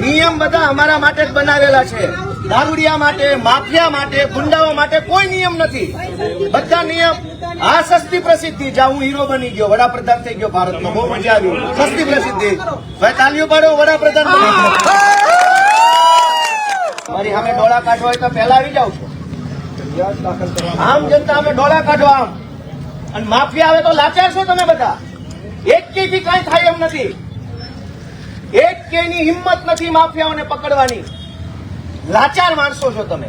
નિયમ બધા અમારા માટે જ બનાવેલા છે. દારૂડિયા માટે, માફિયા માટે, ગુંડાઓ માટે કોઈ નિયમ નથી. બધા નિયમ આ સસ્તી પ્રસિદ્ધિ, જ્યાં હું હીરો બની ગયો, વડાપ્રધાન થઈ ગયો ભારતનો, બહુ મજા આવી. સસ્તી પ્રસિદ્ધિ. ભાઈ, તાલીઓ પાડો, વડાપ્રધાન. મારી સામે ડોળા કાઢવા હોય તો પહેલા આવી જાવ છો આમ જનતા અમે ડોળા કાઢો આમ. અને માફિયા આવે તો લાચાર છો તમે બધા. એક થી કાંઈ થાય એમ નથી. એક કે ની હિંમત નથી માફિયાઓને પકડવાની. લાચાર માણસો છો તમે.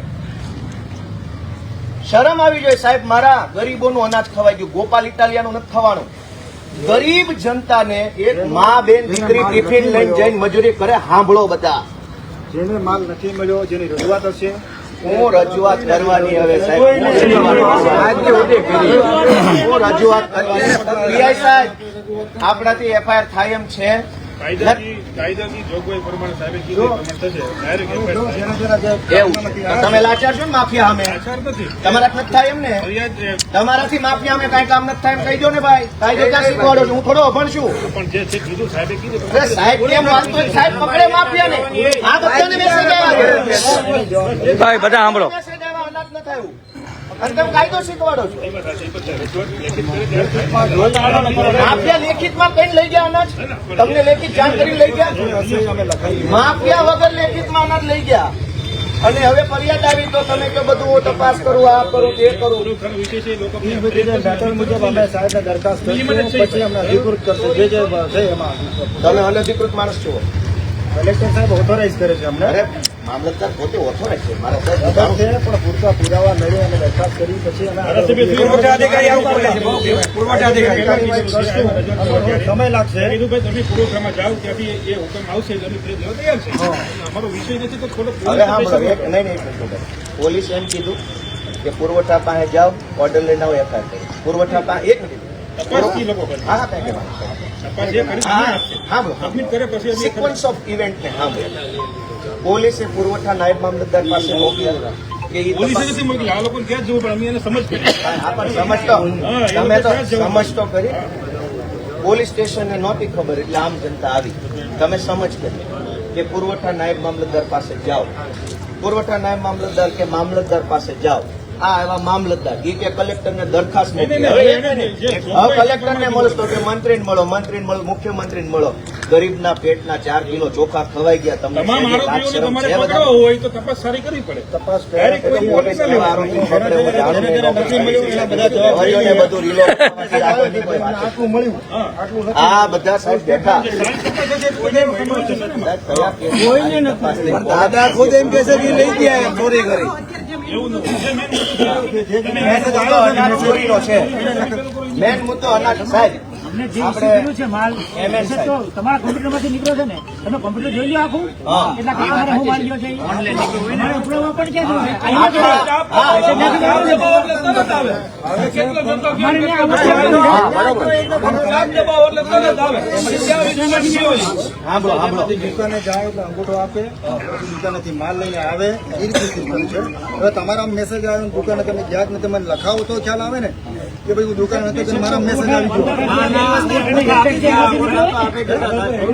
શરમ આવી જોઈએ સાહેબ મારા ગરીબોનું અનાજ ખવાઈ ગયું ગોપાલ ઇટાલિયાનું નથી ખવાનું ગરીબ જનતાને એક મા બેન દીકરી ટિફિન લઈને જઈને મજૂરી કરે સાંભળો બધા. જેને માલ નથી મળ્યો જેની રજૂઆત હશે. હું રજૂઆત કરવાની હવે સાહેબ. હું રજૂઆત કરવાની. સાહેબ આપણાથી એફઆઈઆર થાય એમ છે. તમે લાચાર છો ને માફિયા અમે? તમારા નથી થાય એમ ને તમારાથી માફિયા અમે કાંઈ કામ નથી થાય એમ કહી દો ને ભાઈ. કાયદો ક્યાં શીખવાડો છો. હું થોડો અભણ છું. પણ જે છે કીધું સાહેબે કીધું સાહેબ કેમ વાત સાહેબ પકડે માફિયાને. આ બધાને મેસેજ આવ્યા. ભાઈ બધા સાંભળો. મેસેજ આવ્યા અનાજ ન થયું. અને તમે કાયદો શીખવાડો છો. માફિયા લેખિતમાં કઈ લઈ ગયા અનાજ તમને લેખિત જાણ કરી લઈ ગયા હશે એ અમે લખાવી માફિયા વગર લેખિતમાં અનાજ લઈ ગયા. અને હવે ફરિયાદ આવી તો તમે કે બધું તપાસ કરું આ કરું તે કરું. મુજબ અમે સાહેબને દરખાસ્ત પછી અમે અધિકૃત કરશું જે જે છે એમાં તમે અનધિકૃત માણસ છો. કલેક્ટર સાહેબ ઓથોરાઇઝ કરે છે અમને. મામલતદાર પોતે ઓથોરાઇઝ છે. મારા સાહેબ છે પણ પૂરતા પુરાવા મેળવી અને દરખાસ્ત કરી પછી પુરવઠા અધિકારી આવું છે. સમય લાગશે. કીધું તમે પુરવઠામાં જાઓ ત્યાંથી એ હુકમ આવશે અમે તૈયાર છે. અમારો વિષય નથી તો થોડો હવે નહીં નહીં પોલીસ એમ કીધું કે પુરવઠા પાસે જાઓ ઓર્ડર લઈને આવો એફઆઈઆર કરી. પુરવઠા પાસે એક મિનિટ. હા હા હા, સિક્વન્સ ઓફ ઇવેન્ટ ને સાંભળો પોલીસે પુરવઠા નાયબ મામલતદાર પાસે મોકલ્યા પોલીસ સ્ટેશન નહોતી ખબર એટલે આમ જનતા આવી. તમે સમજ કરી કે પુરવઠા નાયબ મામલતદાર પાસે જાઓ. પુરવઠા નાયબ મામલતદાર કે મામલતદાર પાસે જાઓ. આ એવા મામલતદાર ઈ કે કલેક્ટરને દરખાસ્ત કલેક્ટરને મળો તો કે મંત્રીને મળો મંત્રીને મળો મુખ્યમંત્રીને મળો. ગરીબના પેટના ચાર કિલો ચોખા ખવાઈ ગયા તમને હોય તો તપાસ સારી કરવી પડે. તપાસ આ બધા સાહેબ બેઠા? દાદા ખુદ એમ કે છે લઈ ગયા ચોરી કરી. મેન મુદ્દો અનાજ સાહેબ અમને જે આપણે ઇસ્યુ છે માલ તો તમારા કોમ્પ્યુટરમાંથી નીકળ્યો છે ને તમે કોમ્પ્યુટર જોઈ લો આખું. એટલા કલાક હું માલ ગયો છે તમારે ઉપડવામાં પણ ક્યાં છે. હવે તમારા મેસેજ આવે દુકાને તમે ગયા જ નથી મને લખાવો તો ખ્યાલ આવે ને? કે ભાઈ હું દુકાન હતો તો મારા મેસેજ આવી ગયો.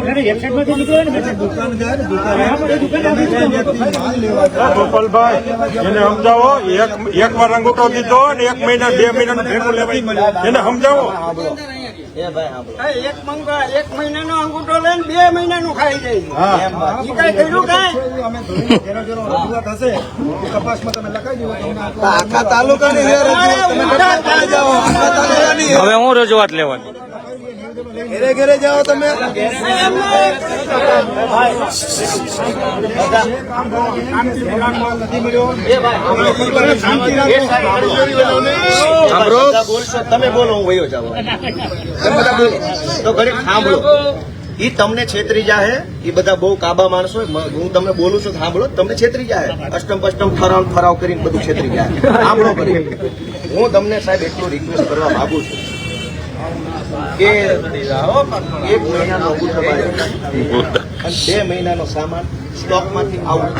એને વેબસાઇટમાંથી નીકળ્યો ને મેસેજ. દુકાન જાય ને દુકાને હા, પણ એ દુકાને તમે આવી જે વ્યક્તિ માલ લેવા જાય ગોપાલભાઈ એને સમજાવો એક એક વાર અંગૂઠો દીધો અને એક મહિના બે મહિનાનું ભેગું લેવાય. એને સમજાવો. એક મહિના નો અંગૂઠો લઈને બે મહિનાનું ખાઈ જાય. કઈ કર્યું કઈ? તપાસમાં તમે આખા તાલુકાની જાઓ હવે હું રજૂઆત લેવાની ઘરે ઘરે જાઓ તમે. તમે બોલો હું વયો બોલો. તો ઘડીક સાંભળો. ઈ તમને છેતરી જાહે. એ બધા બહુ કાબા માણસો હું. તમને બોલું છું, સાંભળો, તમને છેતરી જાહે. અષ્ટમ પષ્ટમ ફરાવ ફરાવ કરીને બધું છેતરી જાય સાંભળો કરી. હું તમને સાહેબ એટલું રિક્વેસ્ટ કરવા માંગુ છું કે એક મહિનાનો બે મહિનાનો સામાન સ્ટોકમાંથી આઉટ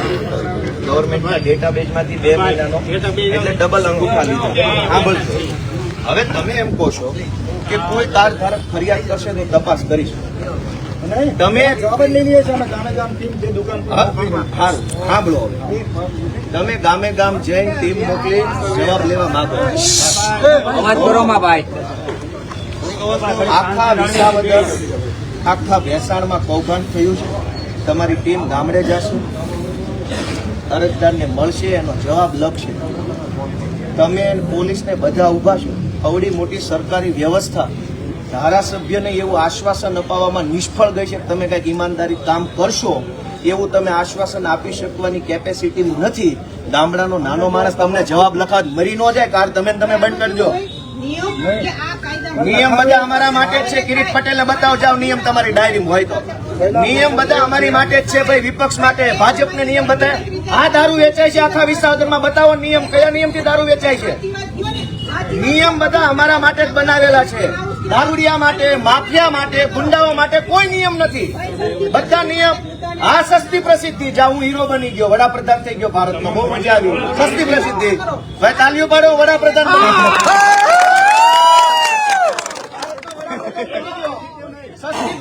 ગવર્મેન્ટના ડેટાબેઝમાંથી બે મહિનાનો. એટલે ડબલ અંગૂઠા લીધા. સાંભળજો. હવે તમે એમ કહો છો કે કોઈ કાર ધારક ફરિયાદ કરશે તો તપાસ કરીશું. તમે ગામે ગામ ટીમ જે દુકાન પર હા, સારું સાંભળો હવે. તમે ગામે ગામ જઈને ટીમ મોકલી જવાબ લેવા માંગો. આખા વિસાવદર આખા ભેસાણમાં કૌભાંડ થયું છે. તમારી ટીમ ગામડે જશે. અરજદારને મળશે એનો જવાબ લખશે. તમે અને પોલીસને બધા ઊભા છો. અવડી મોટી સરકારી વ્યવસ્થા ધારાસભ્યને એવું આશ્વાસન અપાવવામાં નિષ્ફળ ગઈ છે કે તમે કંઈક ઈમાનદારી કામ કરશો એવું તમે આશ્વાસન આપી શકવાની કેપેસિટી નથી. ગામડાનો નાનો માણસ તમને જવાબ લખાવ મરી ન જાય કાર તમે તમે બંધ કરજો. નિયમ કે આ કાયદા નિયમ બધા અમારા માટે જ છે. કિરીટ પટેલે બતાવો જાવ નિયમ તમારી ડાયરી હોય તો. નિયમ બધા અમારી માટે જ છે ભાઈ વિપક્ષ માટે. ભાજપને નિયમ બતાવે. આ દારૂ વેચાય છે આખા વિસાવદરમાં. બતાવો નિયમ કયા નિયમથી દારૂ વેચાય છે? નિયમ બધા અમારા માટે જ બનાવેલા છે. દારૂડિયા માટે, માફિયા માટે, ગુંડાઓ માટે કોઈ નિયમ નથી. બધા નિયમ, આ સસ્તી પ્રસિદ્ધિ જ્યાં હું હીરો બની ગયો, વડાપ્રધાન થઈ ગયો ભારતમાં બહુ મજા આવી. સસ્તી પ્રસિદ્ધિ. ભાઈ, તાલીઓ પાડો, વડાપ્રધાન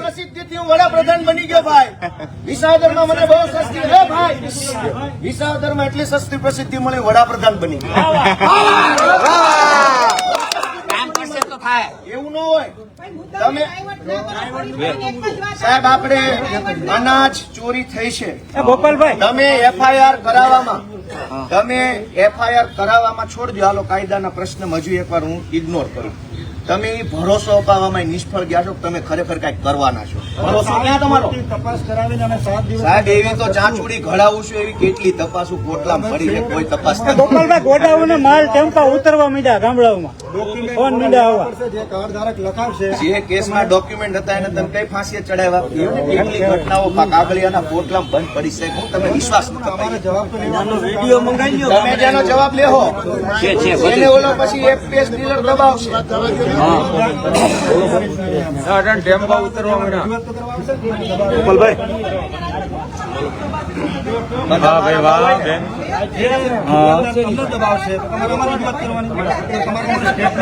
પ્રસિદ્ધિથી હું વડાપ્રધાન બની ગયો, ભાઈ. વિસાવદરમાં મને બહુ સસ્તી હે ભાઈ. વિસાવદરમાં એટલી સસ્તી પ્રસિદ્ધિ મળી, વડાપ્રધાન બની ગયો એવું ન હોય તમે સાહેબ આપણે અનાજ ચોરી થઈ છે. ગોપાલભાઈ. તમે એફઆઈઆર કરાવવામાં તમે એફઆઈઆર કરાવવામાં છોડજો હાલો કાયદાના પ્રશ્ન હજુ એકવાર હું ઇગ્નોર કરું. તમે ભરોસો અપાવવામાં નિષ્ફળ ગયા છો કે તમે ખરેખર કંઈક કરવાના છો? ભરોસો ક્યાં તમારો? તપાસ કરાવીને અમે સાત દિવસ સાહેબ એવી તો ચાંચુડી ઘડાવું છું એવી કેટલી તપાસું કોટલા મળી છે કોઈ તપાસ નથી ગોપાલભાઈ ગોડાઉને માલ ટેમ્પા ઉતરવા મીડા ગામડાઓમાં. ફોન જે કાર્ડ ધારક લખાવશે જે કેસમાં ડોક્યુમેન્ટ હતા એને તમે કઈ ફાંસીએ ચડાવ્યા? કેટલી ઘટનાઓ કાગળિયાના પોટલામાં બંધ પડી છે? હું તમે વિશ્વાસ ન અમારે અપાય. જવાબ તો લેવાનો તમે જેનો જવાબ લેહો. એને ઓલો પછી એફપીએસ ડીલર દબાવશે. વાહ ભાઈ વાહ. બેન તમને દબાવશે તમારે અમારી કરવાની તમારે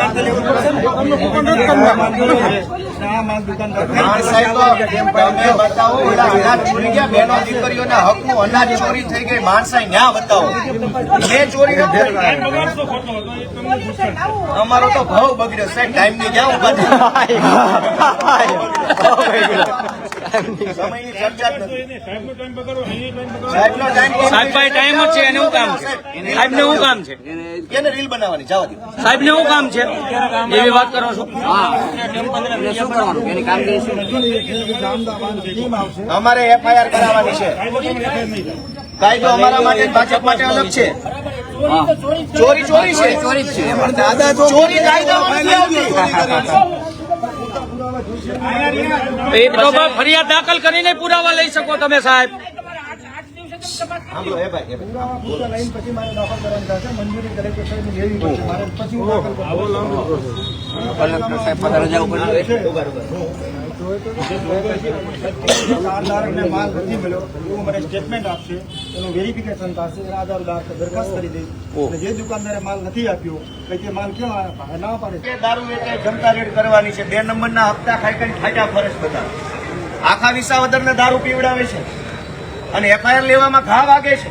અમારો તો ભાવ બગડ્યો સાહેબ ટાઈમની ક્યાં ઊભા સમયની ચર્ચા જ નથી. સાહેબનો ટાઈમ સાહેબનો સાહેબભાઈ જ છે એને શું કામ છે? સાહેબને શું કામ છે? એને રીલ બનાવવાની? જવા દો. સાહેબને શું કામ છે? એવી વાત કરો છો? ટીમ આવશે અમારે એફઆઈઆર કરાવવાની છે. કાયદો અમારા માટે ભાજપ માટે અલગ છે. ચોરી ચોરી છે. ચોરી છે. દાદા ચોરી કાયદામાં તો ફરિયાદ દાખલ કરીને પુરાવા લઈ શકો તમે સાહેબ. કલેક્ટર પડશે મારે દાખલ માલ નથી મળ્યો એવું મને સ્ટેટમેન્ટ આપશે. એનું વેરિફિકેશન થશે એના આધાર દાખલ દરખાસ્ત કરી દઈશ. અને જે દુકાનદારે માલ નથી આપ્યો કે તે માલ ક્યાં ના પાડે. દારૂ વેચાય જનતા રેડ કરવાની છે. બે નંબરના હપ્તા ખાઈ ફાટા ફરસ બધા. આખા વિસાવદરને દારૂ પીવડાવે છે. અને એફઆઈઆર લેવામાં ઘા વાગે છે.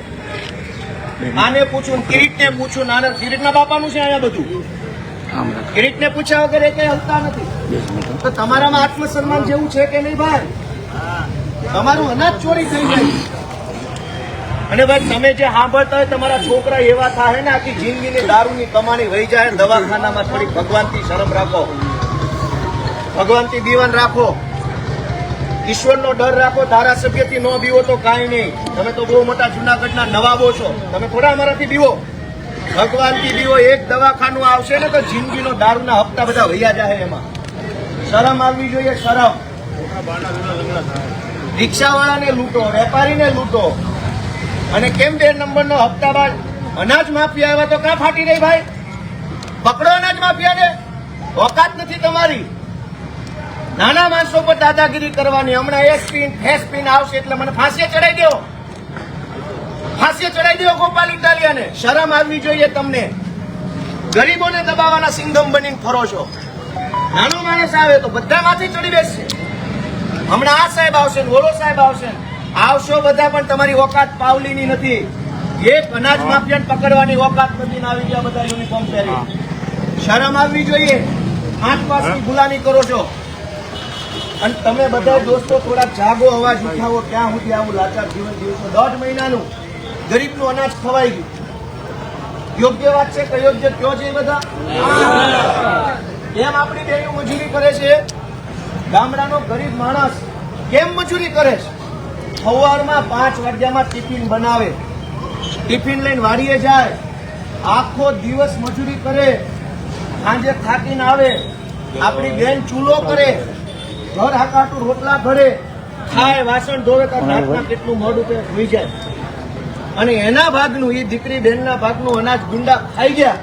આને પૂછું કિરીટને પૂછું નાને કિરીટના બાપાનું છે અહીંયા બધું? કિરીટને પૂછ્યા વગર એ કઈ હલતા નથી. તો તમારામાં આત્મસન્માન જેવું છે કે નહીં ભાઈ? તમારું અનાજ ચોરી થઈ જાય. અને ભાઈ, તમે જે સાંભળતા હોય તમારા છોકરા એવા થાય ને આખી જિંદગીની દારૂની કમાણી વહી જાય, દવાખાનામાં થોડી ભગવાનથી શરમ રાખો. ભગવાનથી દીવાન રાખો. ઈશ્વરનો ડર રાખો, ધારાસભ્યથી ન બીવો તો કાંઈ નહીં. તમે તો બહુ મોટા જુનાગઢના નવાબો છો. તમે થોડા અમારાથી બીવો. ભગવાનથી બીવો એક દવાખાનું આવશે ને તો જિંદગીનો દારૂના હપ્તા બધા વૈયા જાય એમાં. શરમ આવવી જોઈએ, શરમ. રિક્ષાવાળાને લૂંટો, વેપારીને લૂંટો. અને કેમ બે નંબરનો હપ્તા બાદ અનાજ માફિયા આવ્યા તો ક્યાં ફાટી રહી ભાઈ? પકડો અનાજ માફિયાને. ઓકાત નથી તમારી. નાના માણસો પર દાદાગીરી કરવાની. હમણાં એ સ્પિન ફેસ સ્પિન આવશે એટલે મને ફાંસીએ ચડાઈ દો ફાંસીએ ચડાઈ દેવો ગોપાલ ઇટાલિયાને. શરમ આવવી જોઈએ તમને. ગરીબોને દબાવવાના સિંગમ બનીને ફરો છો. નાનો માણસ આવે તો બધા માથે ચડી બેસશે. હમણાં આ સાહેબ આવશે ને ઓલો સાહેબ આવશે આવશો બધા પણ તમારી ઓકાત પાવલીની નથી. એક અનાજ માફિયાને પકડવાની ઓકાત નથી આવી ગયા બધા યુનિફોર્મ પહેરી શરમ આવવી જોઈએ. આઠ પાસની ગુલામી કરો છો. અને તમે બધા દોસ્તો થોડા જાગો અવાજ ઉઠાવો. ક્યાં સુધી આવું લાચાર જીવન જીવશો? દોઢ મહિનાનું. ગરીબનું અનાજ ખવાઈ ગયું. યોગ્ય વાત છે કે અયોગ્ય કયો છે બધા? એમ આપણી બેનું મજૂરી કરે છે ગામડાનો ગરીબ માણસ કેમ મજૂરી કરે છે? સવારમાં પાંચ વાગ્યામાં ટિફિન બનાવે. ટિફિન લઈને વાડીએ જાય. આખો દિવસ મજૂરી કરે. સાંજે થાકીને આવે. આપણી બેન ચૂલો કરે. ઘર હાકાટું રોટલા ભરે ખાય વાસણ ધોવે તો કેટલું મોડું કે હોઈ જાય. અને એના ભાગનું એ દીકરી બેનના ભાગનું અનાજ ગુંડા ખાઈ ગયા.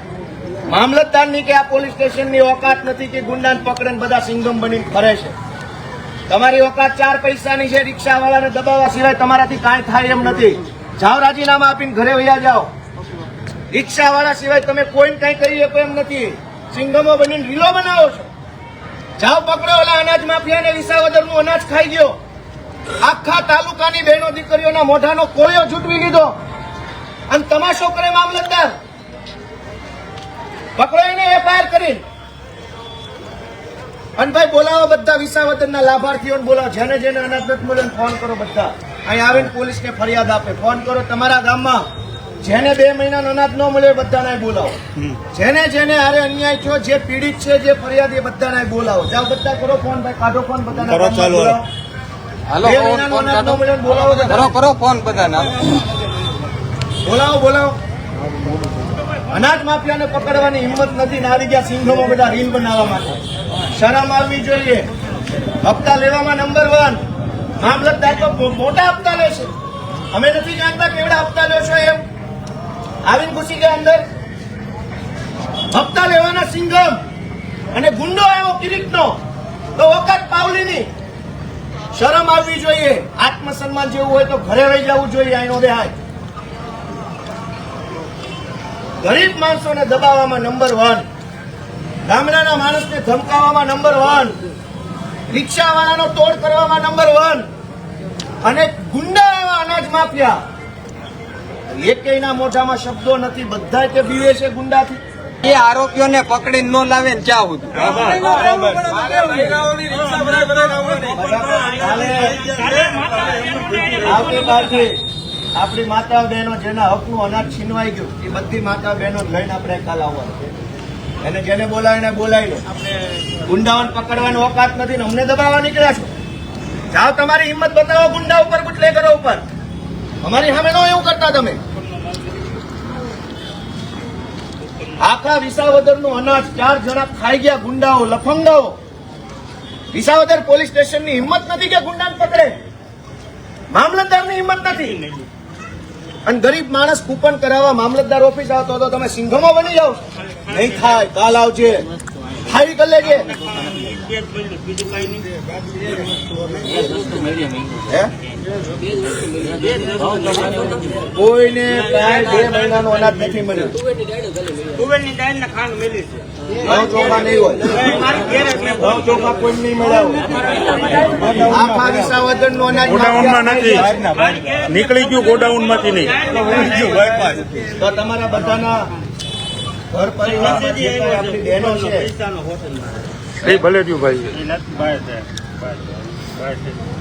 મામલતદારની કે આ પોલીસ સ્ટેશનની ઓકાત નથી કે ગુંડાને પકડીને બધા સિંગમ બનીને ફરે છે. તમારી ઓકાત ચાર પૈસાની છે, રિક્ષાવાળાને દબાવવા સિવાય તમારાથી કાંઈ થાય એમ નથી. જાઓ રાજીનામા આપીને ઘરે વયા જાઓ. રિક્ષાવાળા સિવાય તમે કોઈને કાંઈ કરી શકો એમ નથી. સિંગમો બનીને રીલો બનાવો છો. જાઓ પકડો ઓલા અનાજ માફિયાને વિસાવદરનું અનાજ ખાઈ ગયો. આખા તાલુકાની બહેનો દીકરીઓના મોઢાનો કોળિયો છૂટવી લીધો. અને તમાશો કરે મામલતદાર. પકડો એફઆઈઆર કરી અને ભાઈ બોલાવો બધા વિસાવદરના લાભાર્થીઓને બોલાવો. જેને જેને અનાજ નથી ફોન કરો બધા. અહીં આવીને પોલીસને ફરિયાદ આપે. ફોન કરો તમારા ગામમાં. જેને બે મહિનાનો અનાજ ન મળે બધાને બોલાવો. જેને જેને હારે અન્યાય થયો જે પીડિત છે જે ફરિયાદ એ બધાને બોલાવો. જાઓ બધા કરો ફોન ભાઈ. કાઢો ફોન બધાને બોલાવો. હાલો ફોન કાઢો. કરો કરો ફોન બધાને બોલાવો બોલાવો. અનાજ માફિયાને પકડવાની હિંમત નથી. ને આવી ગયા સિંહોમાં બધા રીલ બનાવવા માટે. શરમ આવવી જોઈએ. હપ્તા લેવામાં નંબર વન મામલતદાર તો મોટા હપ્તા લે છે. અમે નથી જાણતા કેવડા હપ્તા લ્યો છો એમ. આવીને ઘૂસી ગયા અંદર. હપ્તા લેવાના સિંઘમ અને ગુંડો આવ્યો કિરીટનો. તો વખત પાવલીની. શરમ આવવી જોઈએ. આત્મસન્માન જેવું હોય તો ઘરે રહી જવું જોઈએ આનો દેહાય. ગરીબ માણસોને દબાવવામાં નંબર વન ગામડાના માણસને ધમકાવવામાં નંબર વન રિક્ષાવાળાનો તોડ કરવામાં નંબર વન અને ગુંડા એવા અનાજ માફિયા. એકેયના મોઢામાં શબ્દો નથી બધા કે બીવે છે ગુંડાથી. એ આરોપીઓને પકડીને ન લાવે ને ક્યાં સુધી? આપણી માતા બહેનો જેના હકનું અનાજ છીનવાઈ ગયું, એ બધી માતા બહેનો લઈને આપણે કાલ આવવાનું એને જેને બોલાવે એને બોલાવી લો. ગુંડાઓને પકડવાની ઓકાત નથી ને અમને દબાવવા નીકળ્યા છો. જાઓ તમારી હિંમત બતાવો ગુંડા ઉપર ગુટલે કરો ઉપર. અમારી સામે નો એવું કરતા તમે. આખા વિસાવદરનું અનાજ ચાર જણા ખાઈ ગયા ગુંડાઓ, લફંગાઓ. વિસાવદર પોલીસ સ્ટેશનની હિંમત નથી કે ગુંડાને પકડે. મામલતદારની હિંમત નથી. અને ગરીબ માણસ કૂપન કરાવવા મામલતદાર ઓફિસ આવતો હતો તમે સિંઘમો બની જાઓ. નહીં થાય, કાલ આવજે. ખાઈ કરી લેજે. હે? કોઈને કાંઈ બે મહિનાનું અનાજ નથી મળ્યું. તુવેરની દાળ ને ખાંડ મેલી છે. ઘઉં ચોખા નહીં હોય. ઘઉં ચોખા કોઈ નહીં મળ્યા આખા વિસાવદરનું અનાજ ગોડાઉનમાં નથી. નીકળી ગયું ગોડાઉનમાંથી નહીં તો તમારા બધાના ઘર પરિવાર આપણી બહેનો છે. એ ભલે ભાઈ.